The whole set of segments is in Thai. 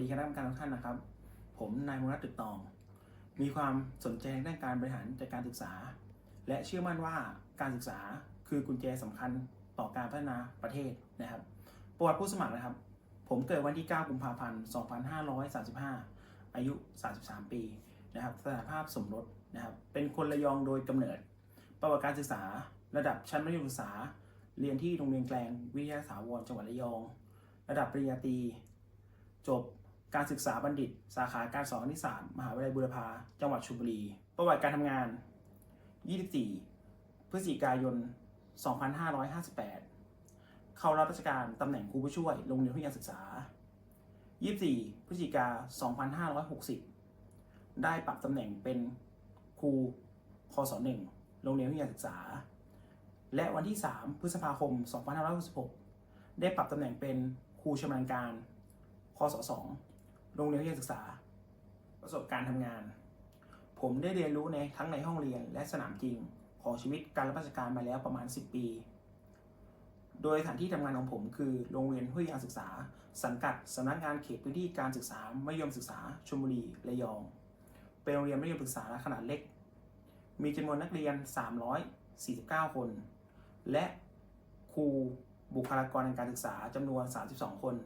ดีคณะกรรมการทุกท่านนะครับ ผมนายมนัสตึกตอง มีความสนใจในด้านการบริหารจัดการศึกษา และเชื่อมั่นว่าการศึกษาคือกุญแจสำคัญต่อการพัฒนาประเทศนะครับ ประวัติผู้สมัครนะครับ ผมเกิดวันที่ 9 กุมภาพันธ์ 2535 อายุ 33 ปีนะครับ สถานภาพสมรสนะครับ เป็นคนระยองโดยกำเนิด ประวัติการศึกษา ระดับชั้นมัธยมศึกษา เรียนที่โรงเรียนแกลงวิทยาสาวรจังหวัดระยอง ระดับปริญญาตรีจบ การศึกษาบัณฑิต สาขาการสอนคณิตศาสตร์มหาวิทยาลัยบูรพา จังหวัดชลบุรี ประวัติการทำงาน 24 พฤศจิกายน 2558 เข้ารับราชการตำแหน่งครูผู้ช่วย โรงเรียนวิทยาศึกษา 24 พฤศจิกา 2560 ได้ปรับตำแหน่งเป็นครูพศ1โรงเรียนวิทยาศึกษา และวันที่ 3 พฤษภาคม 2566 ได้ปรับตำแหน่งเป็นครูชำนาญการพศ2 โรงเรียนวิทยาศึกษา ประสบการณ์ทำงาน ผมได้เรียนรู้ในทั้งในห้องเรียนและสนามจริงของชีวิตการรับราชการมาแล้วประมาณ 10 ปี โดยสถานที่ทำงานของผมคือโรงเรียนวิทยาศึกษา สังกัดสำนักงานเขตพื้นที่การศึกษามัธยมศึกษาชลบุรีระยอง เป็นโรงเรียนมัธยมศึกษาขนาดเล็ก มีจำนวนนักเรียน 349 คน และครูบุคลากรทางการศึกษาจำนวน 32 คน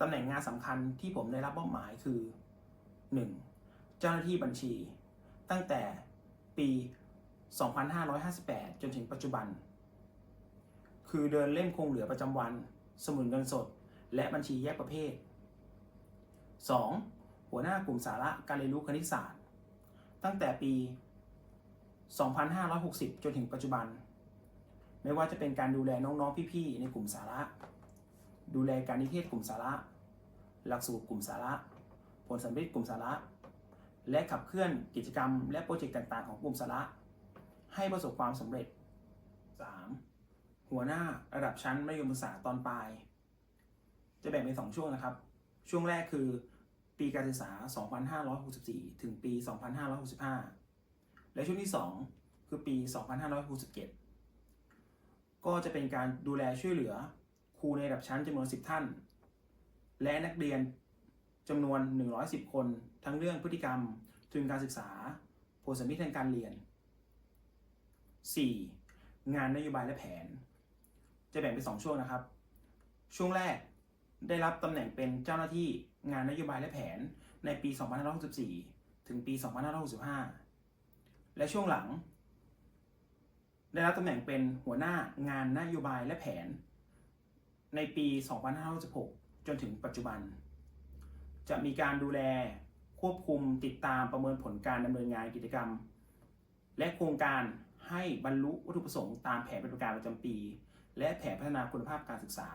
ตำแหน่งงานสำคัญที่ผมได้รับมอบหมายคือ 1. เจ้าหน้าที่บัญชี ตั้งแต่ปี 2558 จนถึงปัจจุบัน คือเดินเล่มคงเหลือประจำวัน สมุนเงินสด และบัญชีแยกประเภท 2. หัวหน้ากลุ่มสาระการเรียนรู้คณิตศาสตร์ ตั้งแต่ปี 2560 จนถึงปัจจุบัน ไม่ว่าจะเป็นการดูแลน้องๆ พี่ๆ ในกลุ่มสาระ ดูแลการนิเทศกลุ่มสาระ หลักสูตรกลุ่มสาระ ผลสำเร็จกลุ่มสาระ และขับเคลื่อนกิจกรรม และโปรเจกต์ต่าง ๆ ของกลุ่มสาระ ให้ประสบความสำเร็จ 3. หัวหน้าระดับชั้นมัธยมศึกษาตอนปลาย จะแบ่งเป็น 2 ช่วงนะครับ ช่วงแรกคือปีการศึกษา 2564 ถึงปี 2565 และช่วงที่ 2 คือปี 2567 ก็จะเป็นการดูแลช่วยเหลือ ครูในระดับชั้นจำนวน 10 ท่าน และนักเรียนจำนวน 110 คน ทั้งเรื่องพฤติกรรม ทุนการศึกษา ผลสำลิดทางการเรียน 4. งานนโยบายและแผน จะแบ่งเป็น 2 ช่วงนะครับ ช่วงแรกได้รับตำแหน่งเป็นเจ้าหน้าที่งานนโยบายและแผนในปี 2564 ถึงปี 2565 และช่วงหลัง ได้รับตำแหน่งเป็นหัวหน้างานนโยบายและแผน ในปี 2566 จนถึงปัจจุบัน จะมีการดูแลควบคุมติดตามประเมินผลการดำเนินงานกิจกรรม และโครงการให้บรรลุวัตถุประสงค์ตามแผนปฏิบัติการประจำปี และแผนพัฒนาคุณภาพการศึกษา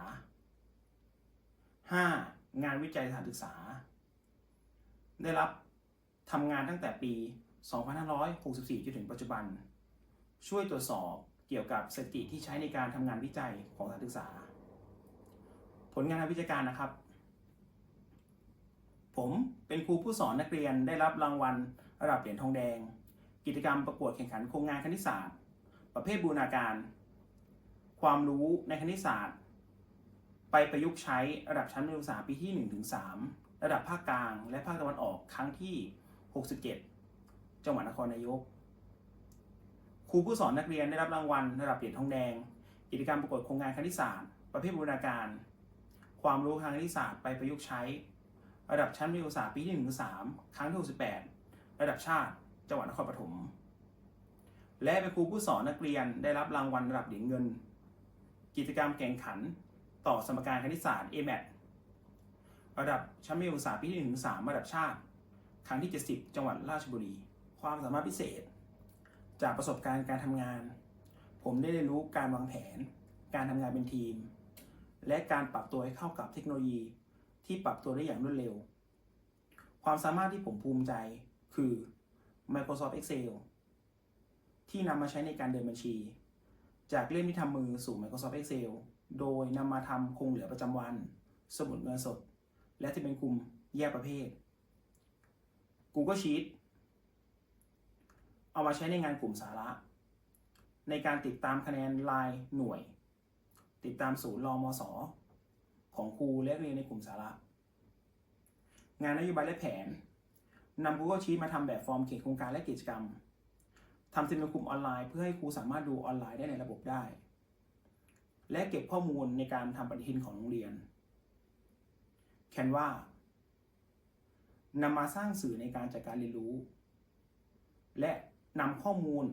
5. งานวิจัยสถานศึกษา ได้รับทำงานตั้งแต่ปี 2564 จนถึงปัจจุบัน ช่วยตรวจสอบเกี่ยวกับสถิติที่ใช้ในการทำงานวิจัยของสถานศึกษา ผลงานทางวิชาการนะครับ ผมเป็นครูผู้สอนนักเรียนได้รับรางวัลระดับเหรียญทองแดง กิจกรรมประกวดแข่งขันโครงงานคณิตศาสตร์ ประเภทบูรณาการ ความรู้ในคณิตศาสตร์ ไปประยุกต์ใช้ระดับชั้นมัธยมศึกษาปีที่ 1-3 ระดับภาคกลาง และภาคตะวันออกครั้งที่ 67 จังหวัดนครนายกครูผู้สอนนักเรียนได้รับรางวัลระดับเหรียญทองแดง กิจกรรมประกวดโครงงานคณิตศาสตร์ ประเภทบูรณาการ ความรู้ทางคณิตศาสตร์ไปประยุกต์ใช้ ระดับชั้นมัธยมศึกษาปีที่1-3ครั้งที่68ระดับชาติ จังหวัดนครปฐมและเป็นครูผู้สอนนักเรียนได้รับรางวัลระดับเหรียญเงิน กิจกรรมแข่งขัน ต่อสมการคณิตศาสตร์ AMAT ระดับชั้นมัธยมศึกษาปีที่1ถึง3ระดับชาติ ครั้งที่70จังหวัดราชบุรี ความสามารถพิเศษ จากประสบการณ์การทำงาน ผมได้เรียนรู้การวางแผน การทำงานเป็นทีม และการปรับตัวให้เข้ากับเทคโนโลยี ที่ปรับตัวได้อย่างรวดเร็ว ความสามารถที่ผมภูมิใจคือ Microsoft Excel ที่นำมาใช้ในการเดินบัญชี จากเล่มที่ทำมือสู่ Microsoft Excel โดยนำมาทำคงเหลือประจำวัน สมุดเงินสด และที่เป็นกลุ่มแยกประเภท Google Sheet เอามาใช้ในงานกลุ่มสาระ ในการติดตามคะแนนรายหน่วย ติดตามศูนย์รอมศของครูและเรียนในกลุ่มสาระ งานนโยบายและแผนนำ Google Sheet มาทำแบบฟอร์มเขียนโครงการและกิจกรรมทำสมาคมออนไลน์เพื่อให้ครูสามารถดูออนไลน์ได้ในระบบได้ และเก็บข้อมูลในการทำปฏิทินของโรงเรียน Canva นำมาสร้างสื่อในการจัดการเรียนรู้ และนำข้อมูล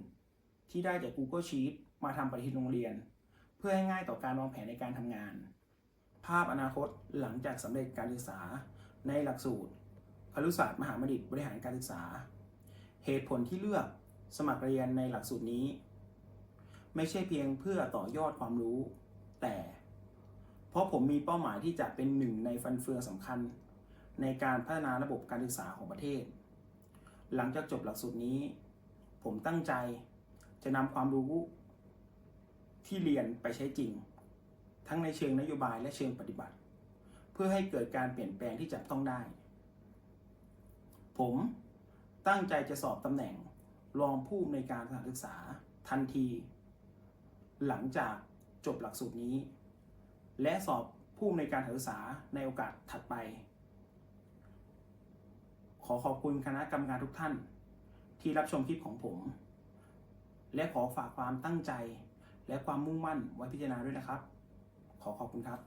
ที่ได้จาก Google Sheet มาทำปฏิทินโรงเรียน เพื่อให้ง่ายต่อการวางแผนในการทำงาน ภาพอนาคตหลังจากสำเร็จการศึกษา ในหลักสูตรครุศาสตร์มหาบัณฑิตบริหารการศึกษา เหตุผลที่เลือกสมัครเรียนในหลักสูตรนี้ ไม่ใช่เพียงเพื่อต่อยอดความรู้ แต่ เพราะผมมีเป้าหมายที่จะเป็นหนึ่งในฟันเฟืองสำคัญ ในการพัฒนาระบบการศึกษาของประเทศ หลังจากจบหลักสูตรนี้ ผมตั้งใจจะนำความรู้ ที่เรียนไปใช้จริง ทั้งในเชิงนโยบายและเชิงปฏิบัติ เพื่อให้เกิดการเปลี่ยนแปลงที่จับต้องได้ ผมตั้งใจจะสอบตำแหน่งรองผู้อำนวยการสถานศึกษาทันที หลังจากจบหลักสูตรนี้ และสอบผู้อำนวยการสถานศึกษาในโอกาสถัดไป ขอขอบคุณคณะกรรมการทุกท่านที่รับชมคลิปของผม และขอฝากความตั้งใจ และความมุ่งมั่นไว้พิจารณาด้วยนะครับ ขอขอบคุณครับ